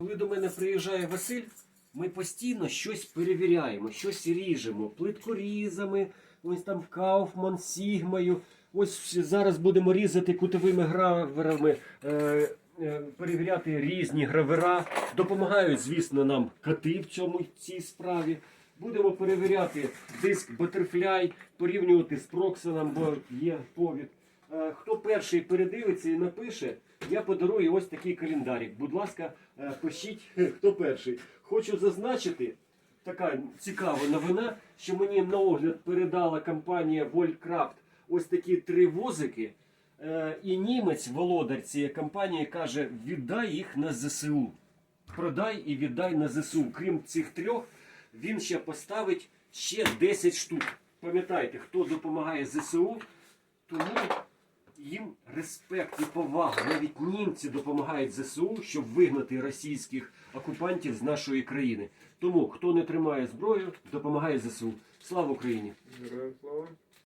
Коли до мене приїжджає Василь, ми постійно щось перевіряємо, щось ріжемо плиткорізами, ось там Кауфман, Сігмою. Ось зараз будемо різати кутовими граверами, е, е, перевіряти різні гравера. Допомагають, звісно, нам коти в цьому в цій справі. Будемо перевіряти диск Butterfly, порівнювати з Проксоном, бо є повід. Е, Хто перший передивиться і напише, я подарую ось такий календарик. Будь ласка, е, пишіть, хто перший. Хочу зазначити, така цікава новина, що мені на огляд передала компанія Voltcraft ось такі три возики. Е, І німець, володар цієї компанії, каже: віддай їх на ЗСУ. Продай і віддай на ЗСУ. Крім цих трьох, він ще поставить ще 10 штук. Пам'ятайте, хто допомагає ЗСУ, тому респект і повага. Навіть німці допомагають ЗСУ, щоб вигнати російських окупантів з нашої країни. Тому хто не тримає зброю, допомагає ЗСУ. Слава Україні! Героям слава.